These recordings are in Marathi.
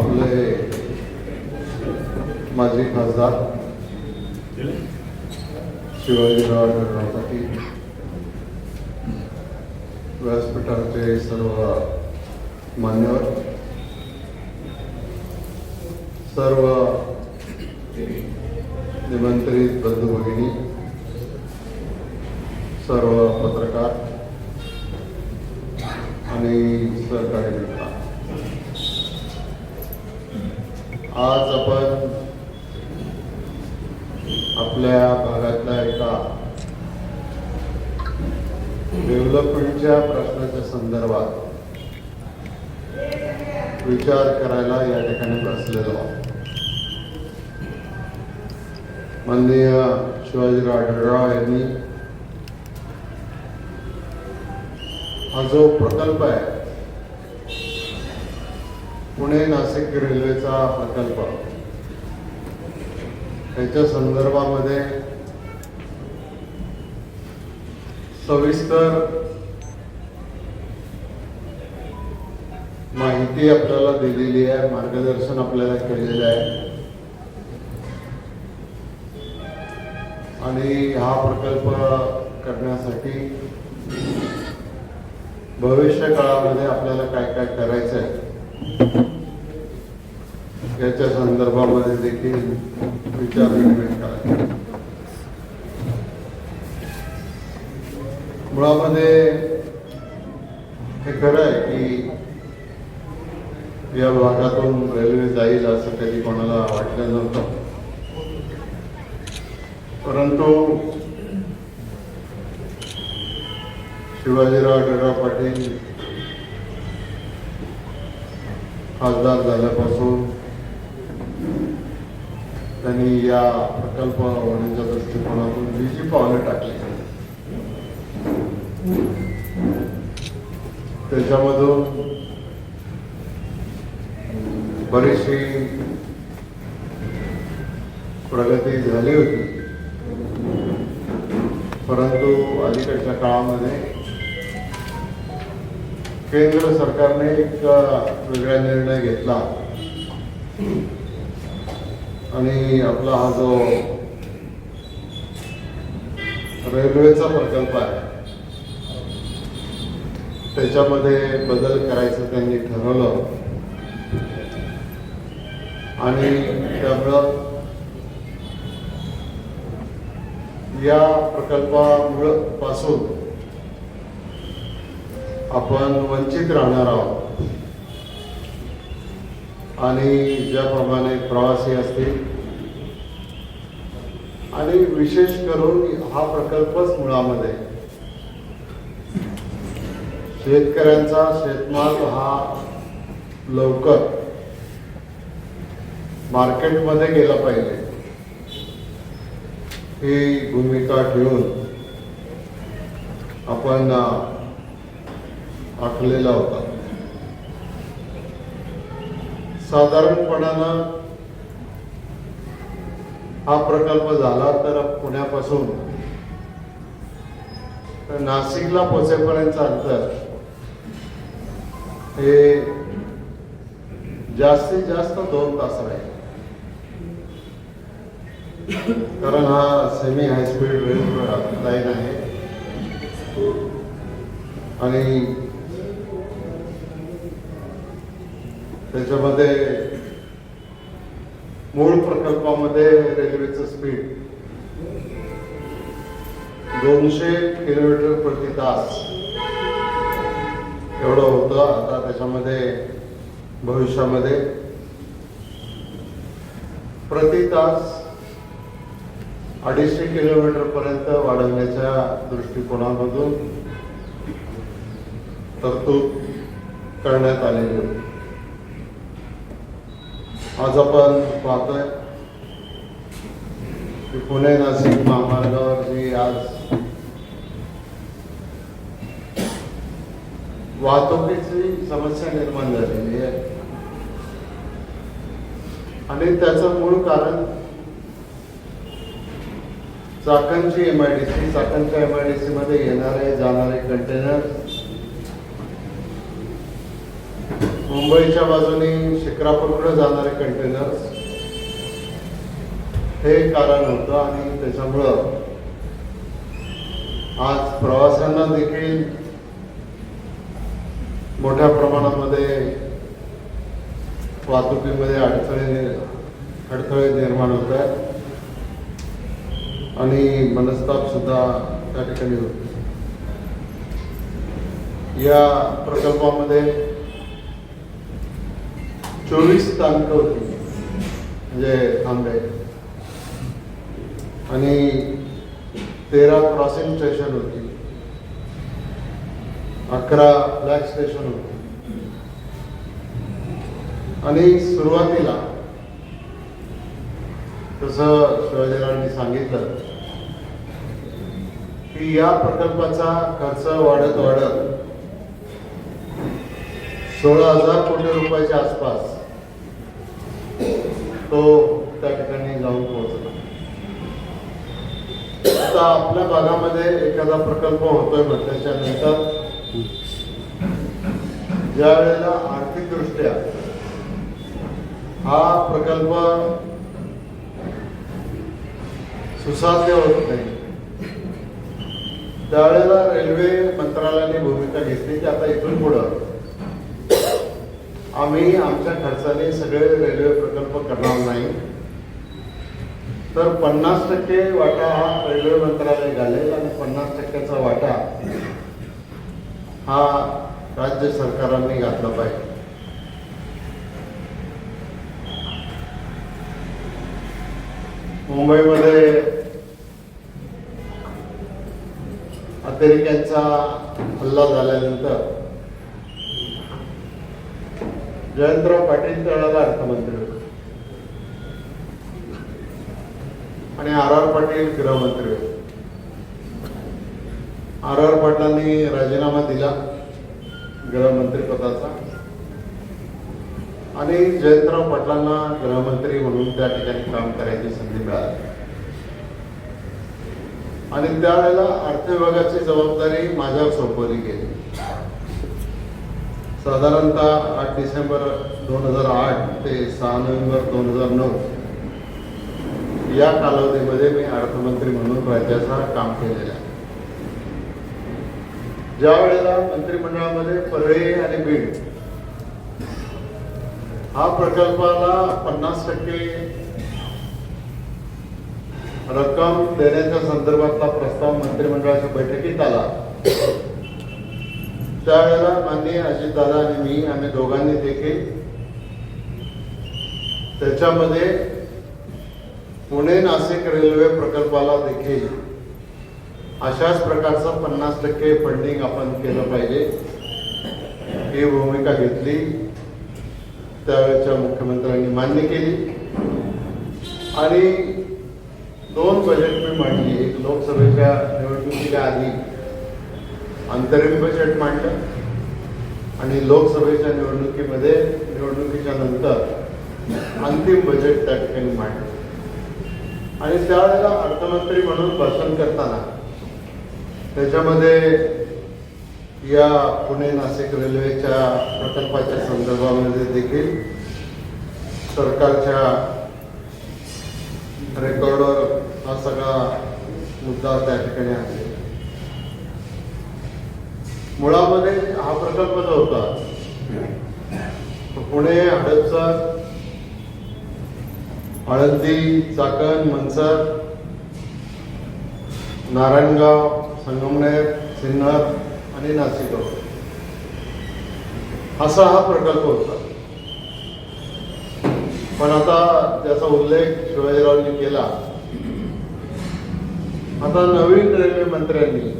आपले माजी खासदार शिवाजीराव आढळराव पाटील व्यासपीठाचे सर्व मान्यवर सर्व निमंत्रित बंधू भगिनी सर्व पत्रकार आणि सहकारी मित्र आज आपण आपल्या भागातल्या एका डेव्हलपमेंटच्या प्रश्नाच्या संदर्भात विचार करायला या ठिकाणी बसलेलो आहोत. माननीय शिवाजीराव आढळराव यांनी हा जो प्रकल्प आहे पुणे नाशिक रेल्वेचा प्रकल्प. त्याच्या संदर्भामध्ये सविस्तर माहिती आपल्याला दिलेली आहे मार्गदर्शन आपल्याला केलेलं आहे. आणि हा प्रकल्प करण्यासाठी भविष्य काळामध्ये आपल्याला काय काय करायचं आहे याच्या संदर्भामध्ये देखील विचार विनिमय करायचा मुळामध्ये हे खरं आहे की या भागातून रेल्वे जाईल असं कधी कोणाला वाटलं नव्हतं. परंतु शिवाजीराव आढळराव पाटील खासदार झाल्यापासून त्यांनी या प्रकल्प होण्याच्या दृष्टिकोनातून जी जी पावलं टाकली. त्याच्यामधून बरीचशी प्रगती झाली होती. परंतु अलीकडच्या काळामध्ये केंद्र सरकारने एक वेगळा निर्णय घेतला. आणि आपला हा जो रेल्वेचा प्रकल्प आहे त्याच्यामध्ये बदल करायचं त्यांनी ठरवलं. आणि त्यामुळं या प्रकल्पामुळं पासून आपण वंचित राहणार आहोत. आणि ज्याप्रमाणे प्रवासी असतील. आणि विशेष करून हा प्रकल्पच मुळामध्ये. शेतकऱ्यांचा शेतमाल हा लवकर मार्केटमध्ये गेला पाहिजे. ही भूमिका ठेवून आपण आखलेला होता. साधारणपणानं हा प्रकल्प झाला तर पुण्यापासून तर नाशिकला पोचेपर्यंत अंतर हे जास्तीत जास्त दोन तास राहील. कारण हा सेमी हायस्पीड रेल लाईन आहे. आणि त्याच्यामध्ये मूळ प्रकल्पामध्ये रेल्वेचं स्पीड दोनशे किलोमीटर प्रति तास. एवढं होतं. आता त्याच्यामध्ये भविष्यामध्ये प्रति तास अडीचशे किलोमीटर पर्यंत वाढवण्याच्या दृष्टिकोनामधून तरतूद करण्यात आलेली होती. आज आपण पाहतोय की पुणे नाशिक महामार्गावर जी आज वाहतुकीची समस्या निर्माण झालेली आहे. आणि त्याचं मूळ कारण चाकणची एम आय डी सी चाकणच्या एम आय डी सी मध्ये येणारे जाणारे कंटेनर मुंबईच्या बाजूने शिक्रापूरकडे जाणारे कंटेनर्स हे कारण होतं आणि त्याच्यामुळं आज प्रवाशांना देखील मोठ्या प्रमाणामध्ये वाहतुकीमध्ये अडथळे अडथळे निर्माण होत आहेत. आणि मनस्ताप सुद्धा त्या ठिकाणी होतो या प्रकल्पामध्ये चोवीस स्थानकं होती. म्हणजे आंबे आणि तेरा क्रॉसिंग स्टेशन होती. अकरा ब्लॅक स्टेशन होती. आणि सुरुवातीला तसं शिवाजीरावांनी सांगितलं की या प्रकल्पाचा खर्च वाढत वाढत सोळा हजार कोटी रुपयाच्या आसपास तो त्या ठिकाणी जाऊन पोहोचला. आता आपल्या भागामध्ये एखादा प्रकल्प होतोय म्हटल्याच्या नंतर ज्या वेळेला आर्थिक दृष्ट्या हा प्रकल्प सुसाध्य होत नाही त्यावेळेला रेल्वे मंत्रालयाने भूमिका घेतली की आता इथून पुढं. आम्ही आमच्या खर्चाने सगळे रेल्वे प्रकल्प करणार नाही. तर पन्नास टक्के वाटा हा रेल्वे मंत्रालय घालेल आणि पन्नास टक्क्याचा वाटा हा राज्य सरकारांनी घातला पाहिजे. मुंबईमध्ये अतिरेक्यांचा हल्ला झाल्यानंतर जयंतराव पाटील त्यावेळेला अर्थमंत्री होते. आणि आर आर पाटील गृहमंत्री होते. आर आर पाटलांनी राजीनामा दिला गृहमंत्री पदाचा. आणि जयंतराव पाटलांना गृहमंत्री म्हणून त्या ठिकाणी काम करायची संधी मिळाली. आणि त्यावेळेला अर्थ विभागाची जबाबदारी माझ्यावर सोपवली गेली. साधारणतः आठ डिसेंबर दोन हजार आठ ते सहा नोव्हेंबर दोन हजार नऊ. या कालावधीमध्ये मी अर्थमंत्री म्हणून राज्याचा काम केलेलं आहे. ज्या वेळेला मंत्रिमंडळामध्ये परळी आणि बीड हा प्रकल्पाला पन्नास टक्के रक्कम देण्याच्या संदर्भातला प्रस्ताव मंत्रिमंडळाच्या बैठकीत आला. त्यावेळेला माननीय अजितदादा आणि मी आम्ही दोघांनी देखील त्याच्यामध्ये पुणे नाशिक रेल्वे प्रकल्पाला देखील अशाच प्रकारचं पन्नास टक्के फंडिंग आपण केलं पाहिजे. ही भूमिका घेतली. त्यावेळेच्या मुख्यमंत्र्यांनी मान्य केली. आणि दोन बजेट मी मांडली. एक लोकसभेच्या निवडणुकीच्या आधी अंतरिम बजेट मांडलं आणि लोकसभेच्या निवडणुकीमध्ये निवडणुकीच्या नंतर अंतिम बजेट त्या ठिकाणी मांडलं. आणि त्यावेळेला अर्थमंत्री म्हणून भाषण करताना त्याच्यामध्ये या पुणे नाशिक रेल्वेच्या प्रकल्पाच्या संदर्भामध्ये देखील सरकारच्या रेकॉर्डवर हा सगळा मुद्दा त्या ठिकाणी आहे. मुळामध्ये हा प्रकल्प जो होता पुणे हडपसर हळदी चाकण मनसर नारायणगाव संगमनेर सिन्नर आणि नाशिक असा हा प्रकल्प होता. पण आता त्याचा उल्लेख शिवाजीरावांनी केला. आता नवीन रेल्वे मंत्र्यांनी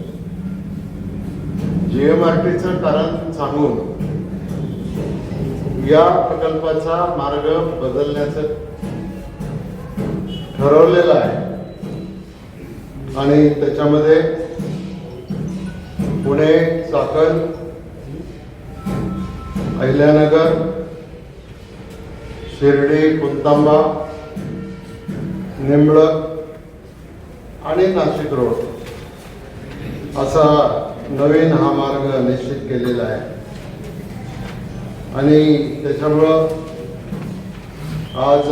जीएमआरटीचं कारण सांगून या प्रकल्पाचा मार्ग बदलण्याचं ठरवलेलं आहे. आणि त्याच्यामध्ये पुणे चाकण अहिल्यानगर शिर्डी कुंतांबा निंबळक आणि नाशिक रोड असा नवीन हा मार्ग निश्चित केलेला आहे. आणि त्याच्यामुळं आज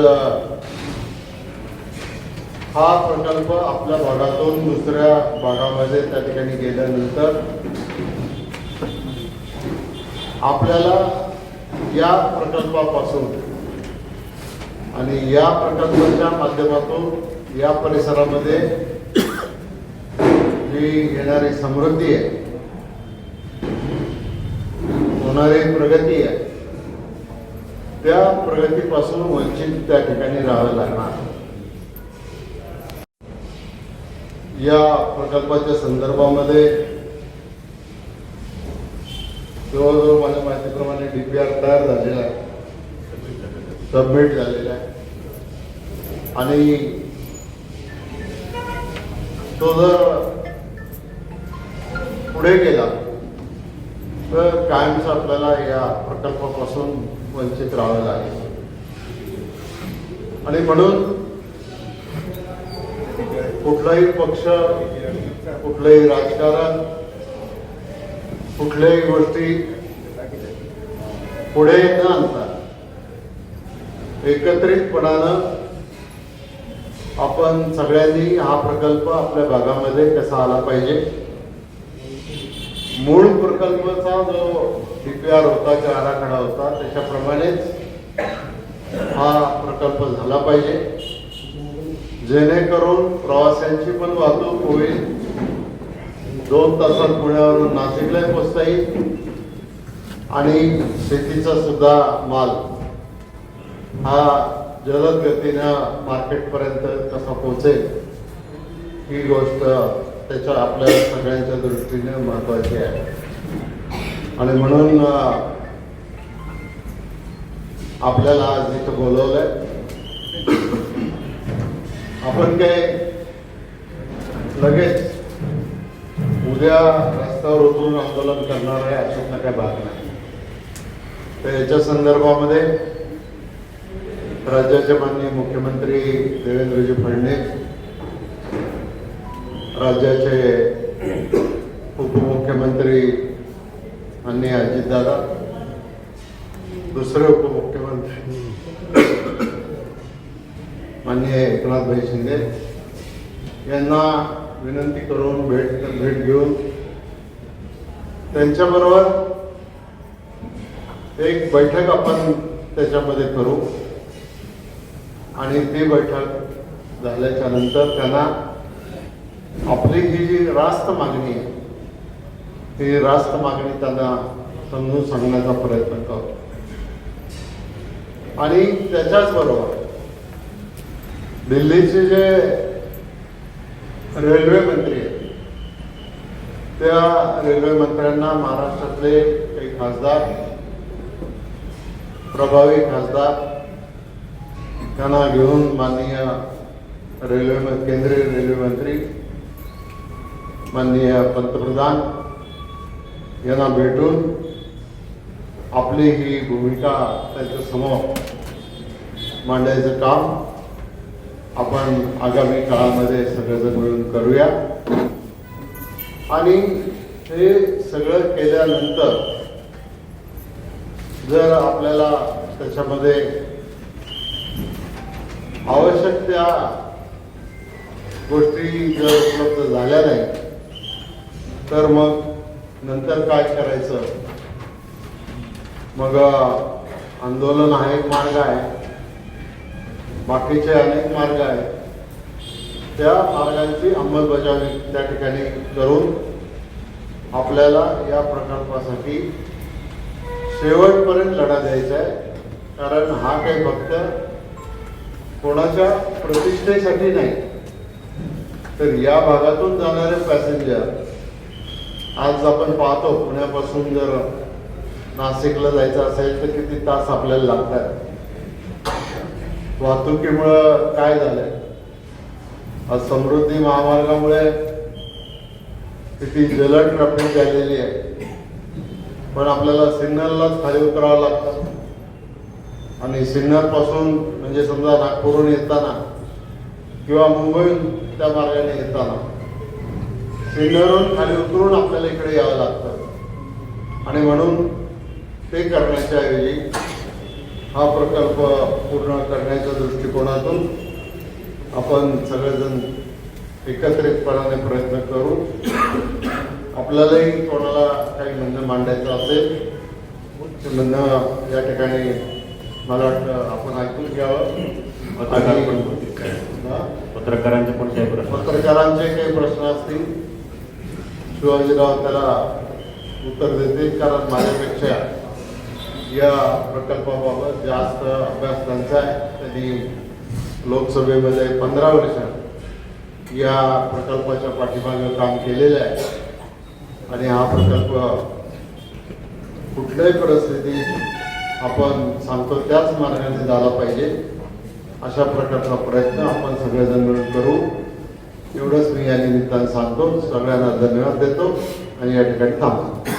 हा प्रकल्प आपल्या भागातून दुसऱ्या भागामध्ये त्या ठिकाणी गेल्यानंतर आपल्याला या प्रकल्पापासून आणि या प्रकल्पाच्या माध्यमातून या परिसरामध्ये जी येणारी समृद्धी आहे. होणारी प्रगती आहे. त्या प्रगतीपासून वंचित त्या ठिकाणी राहावं लागणार. या प्रकल्पाच्या संदर्भामध्ये जवळजवळ माझ्या माहितीप्रमाणे डीपीआर तयार झालेला आहे. सबमिट झालेला आहे. आणि तो जर पुढे गेला तर कायमच आपल्याला या प्रकल्पापासून वंचित राहावं लागेल. आणि म्हणून कुठलाही पक्ष कुठलंही राजकारण कुठल्याही गोष्टी पुढे न आणता एकत्रितपणानं आपण सगळ्यांनी हा प्रकल्प आपल्या भागामध्ये कसा आला पाहिजे मूळ प्रकल्पाचा जो डीपीआर होता किंवा आराखडा होता त्याच्याप्रमाणेच हा प्रकल्प झाला पाहिजे. जेणेकरून प्रवाशांची पण वाहतूक होईल. दोन तासात पुण्यावरून नाशिकला पोचता येईल. आणि शेतीचा सुद्धा माल हा जलद गतीनं मार्केटपर्यंत कसा पोहोचेल ही गोष्ट त्याच्या आपल्या सगळ्यांच्या दृष्टीने महत्त्वाचे आहे. आणि म्हणून आपल्याला आज इथं बोलवलंय. आपण काय लगेच उद्या रस्त्यावर उतरून आंदोलन करणार आहे अशातला काय भाग नाही. तर याच्या संदर्भामध्ये राज्याचे माननीय मुख्यमंत्री देवेंद्रजी फडणवीस राज्याचे उपमुख्यमंत्री माननीय अजितदादा दुसरे उपमुख्यमंत्री माननीय एकनाथभाई शिंदे यांना विनंती करून भेट भेट घेऊन त्यांच्याबरोबर एक बैठक आपण त्याच्यामध्ये करू. आणि ती बैठक झाल्याच्यानंतर त्यांना आपली ही जी रास्त मागणी आहे ती रास्त मागणी त्यांना समजून सांगण्याचा प्रयत्न करतो. आणि त्याच्याच बरोबर दिल्लीचे जे रेल्वे मंत्री आहेत त्या रेल्वे मंत्र्यांना महाराष्ट्रातले काही खासदार प्रभावी खासदार त्यांना घेऊन माननीय रेल्वे केंद्रीय रेल्वे मंत्री माननीय पंतप्रधान यांना भेटून आपली ही भूमिका त्यांच्यासमोर मांडायचं काम आपण आगामी काळामध्ये सगळेजण मिळून करूया. आणि हे सगळं केल्यानंतर जर आपल्याला त्याच्यामध्ये आवश्यक त्या गोष्टी जर उपलब्ध झाल्या नाही तर मग नंतर काय करायचं? मग आंदोलन हा एक मार्ग आहे. बाकीचे अनेक मार्ग आहेत. त्या मार्गांची अंमलबजावणी त्या ठिकाणी करून आपल्याला या प्रकल्पासाठी शेवटपर्यंत लढा द्यायचा आहे. कारण हा काही फक्त कोणाच्या प्रतिष्ठेसाठी नाही तर या भागातून जाणारे पॅसेंजर आज आपण पाहतो पुण्यापासून जर नाशिकला जायचं असेल तर किती तास आपल्याला लागतात? वाहतुकीमुळं काय झालंय? आज समृद्धी महामार्गामुळे किती जलद ट्रॅफिक झालेली आहे. पण आपल्याला सिग्नललाच खाली उतरावं लागतं. आणि सिग्नलपासून म्हणजे समजा नागपूरहून येताना किंवा मुंबईहून त्या मार्गाने येताना सिग्नलवरून खाली उतरून आपल्याला इकडे यावं लागतं. आणि म्हणून ते करण्याच्या ऐवजी हा प्रकल्प पूर्ण करण्याच्या दृष्टिकोनातून आपण सगळेजण एकत्रितपणाने प्रयत्न करू. आपल्यालाही कोणाला काही म्हणणं मांडायचं असेल ते म्हणणं या ठिकाणी मला वाटतं आपण ऐकून घ्यावं? पत्रकारांचे पण काही प्रश्न पत्रकारांचे काही प्रश्न असतील शिवाजीराव त्याला उत्तर देतील कारण माझ्यापेक्षा या प्रकल्पाबाबत जास्त अभ्यास त्यांचा आहे. त्यांनी लोकसभेमध्ये पंधरा वर्ष या प्रकल्पाच्या पाठीमागे काम केलेलं आहे. आणि हा प्रकल्प कुठल्याही परिस्थितीत आपण सांगतो त्याच मार्गाने झाला पाहिजे. अशा प्रकारचा प्रयत्न आपण सगळेजण मिळून करू. एवढंच मी या निमित्तानं सांगतो. सगळ्यांना धन्यवाद देतो आणि या ठिकाणी थांबतो.